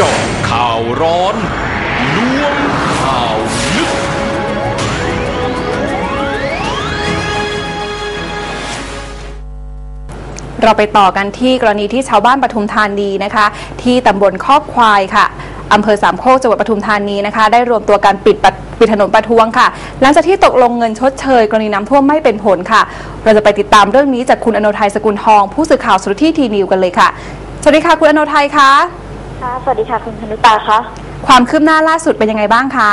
เจาะข่าวร้อนล้วงข่าวลึก เราไปต่อกันที่กรณีที่ชาวบ้านปทุมธานีนะคะ ที่ตำบลคอกควายค่ะอำเภอสามโคกจังหวัดปทุมธานีนะคะ ได้รวมตัวกันปิดปิดถนนประท้วงค่ะ หลังจากที่ตกลงเงินชดเชย กรณีน้ำท่วมไม่เป็นผลค่ะ เราจะไปติดตามเรื่องนี้จากคุณอนไทยสกุลทอง ผู้สื่อข่าวสุรที่ทีนิวกันเลยค่ะสวัสดีค่ะ คุณอนไทยคะ ค่ะสวัสดีค่ะคุณธนุตาคะความคืบหน้าล่าสุดเป็นยังไงบ้างคะ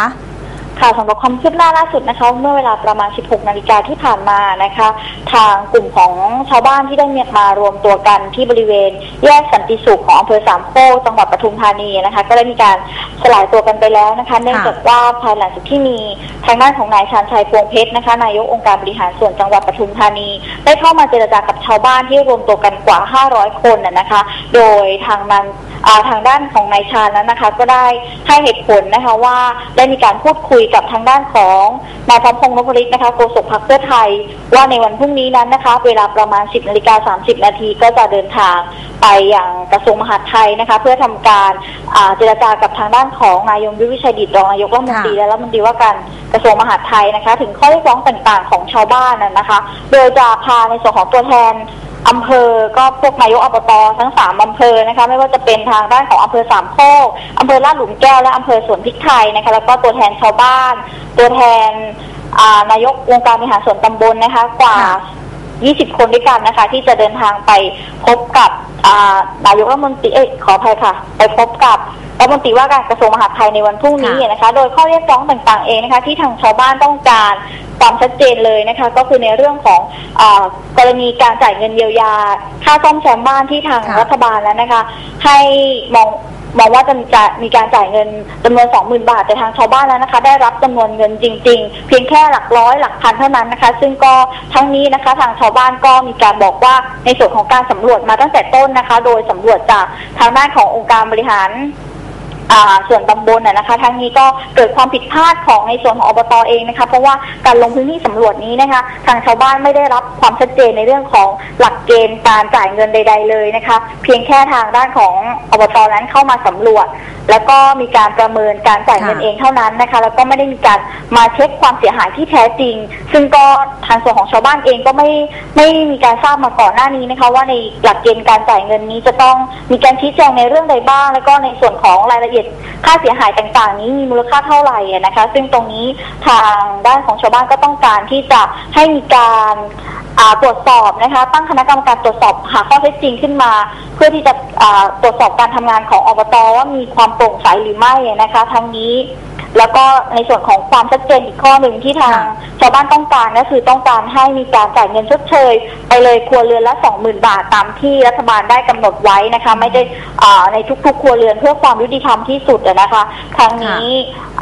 ค่ะสำหรับความคืบหน้าล่าสุดนะคะ เมื่อเวลาประมาณ 16 นาฬิกาที่ผ่านมานะคะ ทางกลุ่มของชาวบ้านที่ได้มารวมตัวกันที่บริเวณ แยกสันติสุขของอำเภอสามโคกจังหวัดปทุมธานีนะคะ ก็ได้มีการสลายตัวกันไปแล้วนะคะ เนื่องจากว่าภายหลังจากที่มีทางด้านของนายชาญชัยพวงเพชรนะคะ นายกองค์การบริหารส่วนจังหวัดปทุมธานี ได้เข้ามาเจรจากับชาวบ้านที่รวมตัวกันกว่า 500 คนนะนะคะ โดยทางนั้นอ่า ทางด้านของนายชาญนั้นนะคะ ก็ได้ให้เหตุผลนะคะว่าได้มีการพูดคุยกับทางด้านของนายพร้อมพงษ์นพฤทธิ์นะคะโฆษกพรรคเพื่อไทย ว่าในวันพรุ่งนี้นั้นนะคะ เวลาประมาณ 10นาฬิกา30 นาทีก็จะเดินทางไปอย่างกระทรวงมหาดไทยนะคะ เพื่อทำการอ่าเจรจากับทางด้านของนายยงยุทธวิชัยดิตรองนายกรัฐมนตรีค่ะและรัฐมนตรีว่าการกระทรวงมหาดไทยนะคะ ถึงข้อเรียกร้องต่างๆ ของชาวบ้านนะนะคะ โดยจะพาในส่วนของตัวแทน อำเภอก็พวกนายกอบตทั้งสามอำเภอนะคะ ไม่ว่าจะเป็นทางด้านของอำเภอสามโคกอำเภอลาดหลุมแก้วและอำเภอสวนพริกไทยนะคะ แล้วก็ตัวแทนชาวบ้าน ตัวแทนอ่านายกองค์การบริหารส่วนตำบลนะคะ กว่าค่ะ20 คนด้วยกันนะคะ ที่จะเดินทางไปพบกับอ่านายกรัฐมนตรีเอ้ยขออภัยค่ะ ไปพบกับรัฐมนตรีว่าการกระทรวงมหาดไทยในวันพรุ่งนี้ค่ะนะคะ โดยข้อเรียกร้องต่างๆเองนะคะ ที่ทางชาวบ้านต้องการ ความชัดเจนเลยนะคะ ก็คือในเรื่องของอากรณีการจ่ายเงินเยียวยา ค่าซ่อมแซมบ้านที่ทางค่ะรัฐบาลแล้วนะคะ ให้มองมองว่าจะจะมีการจ่ายเงินจำนวน 20,000 บาทแต่ทางชาวบ้านแล้วนะคะ ได้รับจำนวนเงินจริง ๆ เพียงแค่หลักร้อยหลักพันเท่านั้นนะคะ ซึ่งก็ทั้งนี้นะคะ ทางชาวบ้านก็มีการบอกว่าในส่วนของการสำรวจมาตั้งแต่ต้นนะคะ โดยสำรวจจากทางด้านขององค์การบริหารอ่า ส่วนตำบลนะนะคะทั้งนี้ก็เกิดความผิดพลาดของในส่วนของอบตเองนะคะเพราะว่าการลงพื้นที่สำรวจนี้นะคะ ทางชาวบ้านไม่ได้รับความชัดเจนในเรื่องของหลักเกณฑ์การจ่ายเงินใด ๆ เลยนะคะ เพียงแค่ทางด้านของอบตนั้นเข้ามาสำรวจ แล้วก็มีการประเมินการจ่ายเงินค่ะเองเท่านั้นนะคะ แล้วก็ไม่ได้มีการมาเช็คความเสียหายที่แท้จริง ซึ่งก็ทางส่วนของชาวบ้านเองก็ไม่ไม่มีการทราบมาก่อนหน้านี้นะคะ ว่าในหลักเกณฑ์การจ่ายเงินนี้จะต้องมีการชี้แจงในเรื่องใดบ้าง แล้วก็ในส่วนของรายละเอียดค่าเสียหายต่างๆ นี้มีมูลค่าเท่าไหร่อะนะคะ ซึ่งตรงนี้ทางด้านของชาวบ้านก็ต้องการที่จะให้มีการอ่า ตรวจสอบนะคะ ตั้งคณะกรรมการตรวจสอบหาข้อเท็จจริงขึ้นมา เพื่อที่จะตรวจสอบการทำงานของอบตว่ามีความโปร่งใสหรือไม่นะคะ ทั้งนี้ แล้วก็ในส่วนของความชัดเจนอีกข้อหนึ่งที่ทางค่ะชาวบ้านต้องการก็คือต้องการให้มีการจ่ายเงินชดเชย ไปเลยครัวเรือนละสองหมื่นบาทตามที่รัฐบาลได้กำหนดไว้นะคะ ไม่ได้อ่าในทุกๆ ครัวเรือนเพื่อความยุติธรรมที่สุดอะนะคะทางนี้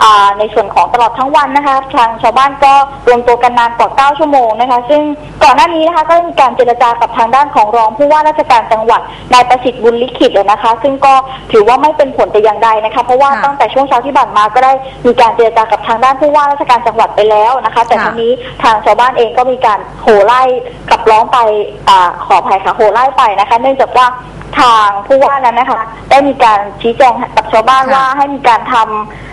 อ่าในส่วนของตลอดทั้งวันนะคะ ทางชาวบ้านก็รวมตัวกันนานกว่า 9 ชั่วโมงนะคะ ซึ่งก่อนหน้านี้นะคะก็มีการเจรจากับทางด้านของรองผู้ว่าราชการจังหวัดนายประสิทธิ์บุญลิขิตเลยนะคะ ซึ่งก็ถือว่าไม่เป็นผลแต่อย่างใดนะคะ เพราะว่าค่ะตั้งแต่ช่วงเช้าที่ผ่านมาก็ได้มีการเจรจากับทางด้านผู้ว่าราชการจังหวัดไปแล้วนะคะ แต่ค่ะทีนี้ทางชาวบ้านเองก็มีการโห่ไล่ขับร้องไปอาขออภัยค่ะโห่ไล่ไปนะคะ เนื่องจากว่าทางผู้ว่านั้นนะคะ ได้มีการชี้แจงกับชาวบ้านค่ะ ว่าให้มีการทำเลือก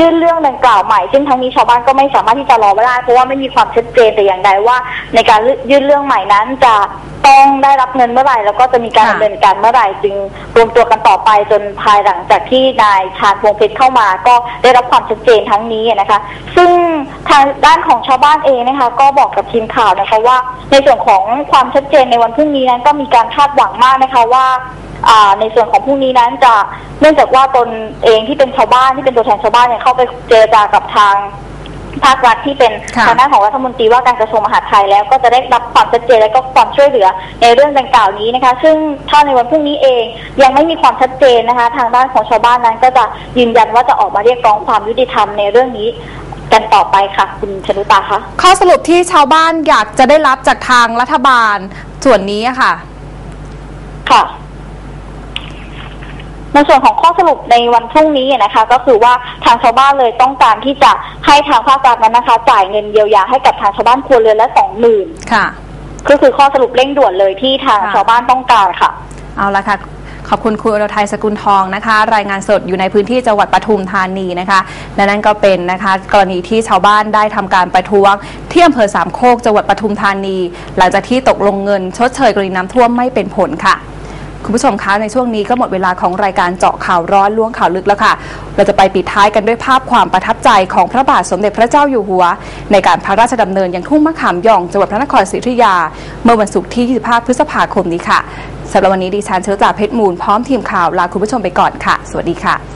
ยื่นเรื่องดังกล่าวใหม่ ซึ่งทั้งนี้ชาวบ้านก็ไม่สามารถที่จะรอได้เพราะว่าไม่มีความชัดเจนแต่อย่างใดว่า ในการยื่นเรื่องใหม่นั้นจะต้องได้รับเงินเมื่อไหร่แล้วก็จะมีการดำเนินการเมื่อไหร่จึงรวมตัวกันต่อไปจนภายหลังจากที่นายชาญพงเพชรเข้ามา ก็ได้รับความชัดเจนทั้งนี้นะคะ ซึ่งทางด้านของชาวบ้านเองนะคะ ก็บอกกับทีมข่าวนะคะว่า ในส่วนของความชัดเจนในวันพรุ่งนี้นั้นก็มีการคาดหวังมากนะคะว่า ในส่วนของพรุ่งนี้นั้นจะเนื่องจากว่าตนเองที่เป็นชาวบ้านที่เป็นตัวแทนชาวบ้านเนี่ยเข้าไปเจรจากับทางภาครัฐที่เป็นค่ะทางด้านของรัฐมนตรีว่าการกระทรวงมหาดไทยแล้วก็จะได้รับความชัดเจนและก็ความช่วยเหลือในเรื่องดังกล่าวนี้นะคะ ซึ่งถ้าในวันพรุ่งนี้เองยังไม่มีความชัดเจนนะคะ ทางด้านของชาวบ้านนั้นก็จะยืนยันว่าจะออกมาเรียกร้องความยุติธรรมในเรื่องนี้กันต่อไปค่ะคุณชนุตาคะข้อสรุปที่ชาวบ้านอยากจะได้รับจากทางรัฐบาลส่วนนี้อะค่ะ ค่ะ ในส่วนของข้อสรุปในวันพรุ่งนี้นะคะ ก็คือว่าทางชาวบ้านเลยต้องการที่จะให้ทางภาครัฐนั้นนะคะ จ่ายเงินเยียวยาให้กับทางชาวบ้านครัวเรือนละสองหมื่นค่ะ ก็คือข้อสรุปเร่งด่วนเลยที่ทางค่ะชาวบ้านต้องการค่ะ เอาละค่ะขอบคุณคุณอรทัยสกุลทองนะคะ รายงานสดอยู่ในพื้นที่จังหวัดปทุมธานีนะคะและนั่นก็เป็นนะคะกรณีที่ชาวบ้านได้ทำการประท้วงที่อำเภอสามโคกจังหวัดปทุมธานี หลังจากที่ตกลงเงินชดเชยกรณีน้ำท่วมไม่เป็นผลค่ะ คุณผู้ชมคะในช่วงนี้ก็หมดเวลาของรายการเจาะข่าวร้อนล้วงข่าวลึกแล้วค่ะ เราจะไปปิดท้ายกันด้วยภาพความประทับใจของพระบาทสมเด็จพระเจ้าอยู่หัว ในการพระราชดำเนินยังทุ่งมะขามย่องจังหวัดพระนครศรีอยุธยา เมื่อวันศุกร์ที่ 25 พฤษภาคมนี้ค่ะสำหรับวันนี้ดิฉันเชื้อจ่าเพชรมูลพร้อมทีมข่าวลาคุณผู้ชมไปก่อนค่ะ สวัสดีค่ะ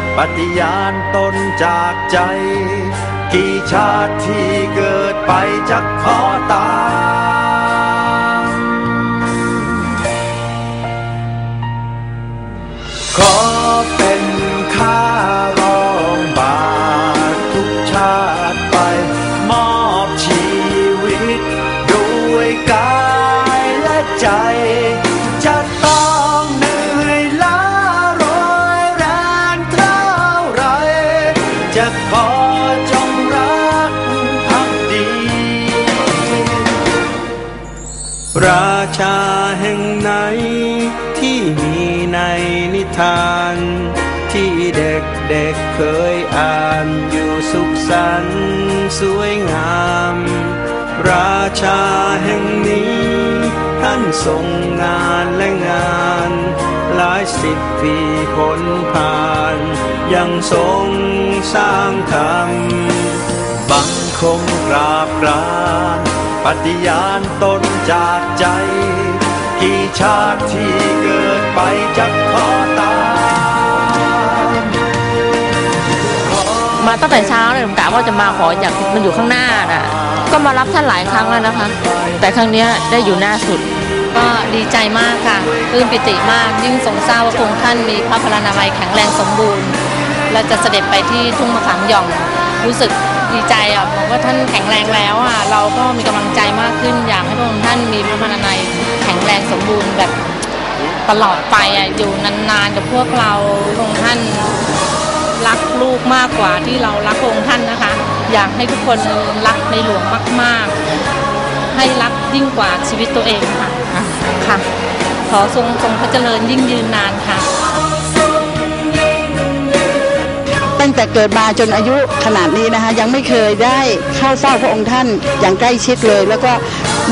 ปฏิญาณตนจากใจ กี่ชาติที่เกิดไปจะขอตาย ทาน ที่เด็กเด็กเคยอ่านอยู่สุขสันต์สวยงาม ราชาแห่งนี้ ท่านทรงงานและงาน หลายสิบปีผลผ่าน ยังทรงสร้างธรรมบังคมกราบกรานปฏิญาณตนจากใจ กี่ชาติที่เกิด ไปจะขอตาม มาตั้งแต่เช้าเลยผมกะว่าจะมาขออยากมันอยู่ข้างหน้าน่ะ ก็มารับท่านหลายครั้งแล้วนะคะ แต่ครั้งเนี้ยได้อยู่หน้าสุด ก็ดีใจมากค่ะปลื้มปิติมาก ยิ่งทรงทราบว่าพระองค์ท่านมีพระพลานามัยแข็งแรงสมบูรณ์ และจะเสด็จไปที่ทุ่งมะขามหย่อง รู้สึกดีใจอะบอกว่าท่านแข็งแรงแล้วอะ เราก็มีกำลังใจมากขึ้น อยากให้พระองค์ท่านมีพระพลานามัยแข็งแรงสมบูรณ์แบบ ตลอดไปอะอยู่นานๆกับพวกเราองค์ท่านรักลูกมากกว่าที่เรารักองค์ท่านนะคะ อยากให้ทุกคนรักในหลวงมากๆ ให้รักยิ่งกว่าชีวิตตัวเองค่ะค่ะ ขอทรงทรงพระเจริญยิ่งยืนนานค่ะ ตั้งแต่เกิดมาจนอายุขนาดนี้นะคะ ยังไม่เคยได้เข้าเฝ้าพระองค์ท่านอย่างใกล้ชิดเลย แล้วก็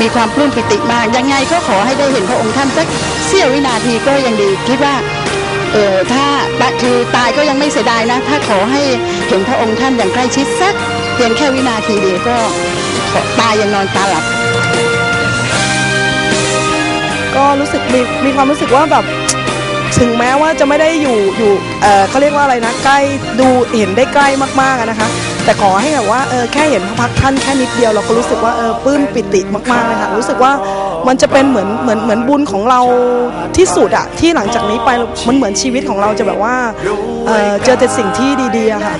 มีความปลื้มปิติมาก ยังไงก็ขอให้ได้เห็นพระองค์ท่านสักเสี้ยววินาทีก็ยังดีคิดว่าเออถ้าคือตายก็ยังไม่เสียดายนะ ถ้าขอให้เห็นพระองค์ท่านอย่างใกล้ชิดสักเพียงแค่วินาทีเดียวก็ตายยังนอนตาหลับ ก็รู้สึกมีมีความรู้สึกว่าแบบ ถึงแม้ว่าจะไม่ได้อยู่อยู่เออเขาเรียกว่าอะไรนะใกล้ดูเห็นได้ใกล้มากๆนะคะ แต่ขอให้แบบว่าเออแค่เห็นพระพักท่านแค่นิดเดียวเราก็รู้สึกว่าเออปลื้มปิติมากๆเลยค่ะรู้สึกว่ามันจะเป็นเหมือนเหมือนเหมือนบุญของเราที่สุดอะที่หลังจากนี้ไปมันเหมือนชีวิตของเราจะแบบว่าเออเจอแต่สิ่งที่ดีๆอะค่ะ